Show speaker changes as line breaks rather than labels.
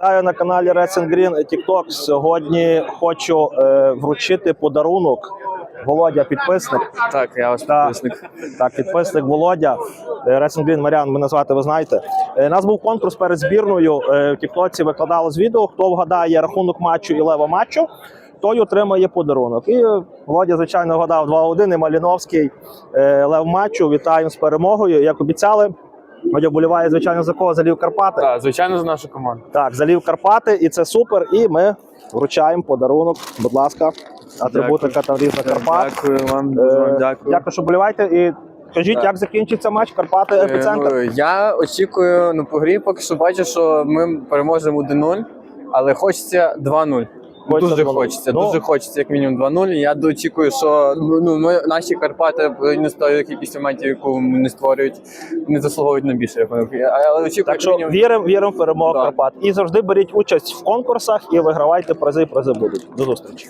Вітаю на каналі Racing Green TikTok. Сьогодні хочу е, вручити подарунок. Володя, підписник.
Так, я ваш
Так.
підписник.
Так, підписник Володя. Е, Racing Green Маріан, мене звати, ви знаєте. Е, У нас був конкурс перед збірною. Е, В Тіктоці викладалось відео. Хто вгадає рахунок матчу і лева матчу, той отримає подарунок. І е, Володя, звичайно, вгадав 2-1. І Маліновський е, лев матчу. Вітаємо з перемогою. Як обіцяли, Володя вболіває, звичайно, за кого залів Карпати.
Так, звичайно, за нашу команду.
Так, залів Карпати, і це супер. І ми вручаємо подарунок. Будь ласка, атрибутика там різна Карпат.
Дякую вам,
Е,
дякую.
Дякую, що боліваєте. І кажіть,
Так.
як закінчиться матч Карпати
Е,
епіцентр.
ну, Я очікую ну, по грі, поки що бачу, що ми переможемо 1-0, але хочеться 2-0.
Хочеться
дуже
2:0.
хочеться,
Ну.
дуже хочеться, як мінімум 2-0. Я очікую, що ну, ну, ми, наші Карпати не створюють кількість моментів, яку не створюють, не заслуговують на більше рахунок. Я- Але очікую,
Так
як
що
мінімум,
віримо, віримо в перемогу
Да.
Карпат. І завжди беріть участь в конкурсах і вигравайте призи, призи будуть. До зустрічі.